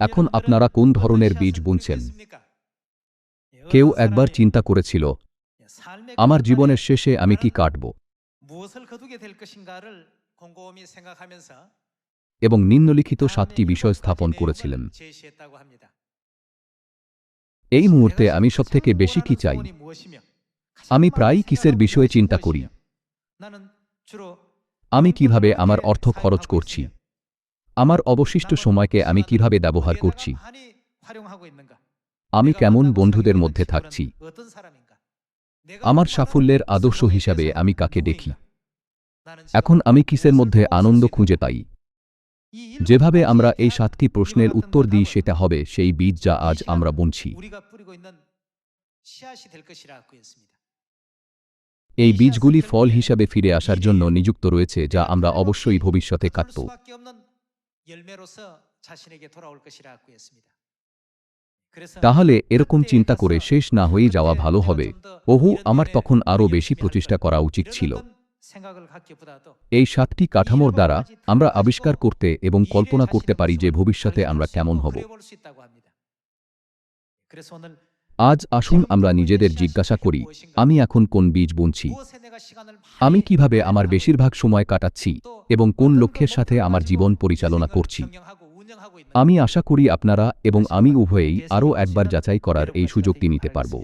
এখন আপনারা কোন ধরনের বীজ বুনছেন? কেউ একবার চিন্তা করেছিল আমার জীবনের শেষে আমি কি কাটব? এবং নিম্নলিখিত সাতটি বিষয় স্থাপন করেছিলেন। এই মুহূর্তে আমি সবথেকে বেশি কি চাই? আমি প্রায় কিসের বিষয়ে চিন্তা করি? আমি কীভাবে আমার অর্থ খরচ করছি? আমার অবশিষ্ট সময়কে আমি কীভাবে ব্যবহার করছি? আমি কেমন বন্ধুদের মধ্যে থাকছি? আমার সাফল্যের আদর্শ হিসাবে আমি কাকে দেখি? এখন আমি কিসের মধ্যে আনন্দ খুঁজে পাই? যেভাবে আমরা এই সাতটি প্রশ্নের উত্তর দিই, সেটা হবে সেই বীজ যা আজ আমরা বুনছি। এই বীজগুলি ফল হিসাবে ফিরে আসার জন্য নিযুক্ত রয়েছে, যা আমরা অবশ্যই ভবিষ্যতে কাটত তাহলে এরকম চিন্তা করে শেষ না হয়ে যাওয়া ভালো হবে। ওহু আমার তখন আরও বেশি প্রচেষ্টা করা উচিত ছিল। এই সাতটি কাঠামোর দ্বারা আমরা আবিষ্কার করতে এবং কল্পনা করতে পারি যে ভবিষ্যতে আমরা কেমন হব। আজ আসুন আমরা নিজেদের জিজ্ঞাসা করি, আমি এখন কোন বীজ বুনছি? আমি কীভাবে আমার বেশিরভাগ সময় কাটাচ্ছি এবং কোন লক্ষ্যের সাথে আমার জীবন পরিচালনা করছি? আমি আশা করি আপনারা এবং আমি উভয়েই আরও একবার যাচাই করার এই সুযোগটি নিতে পারব।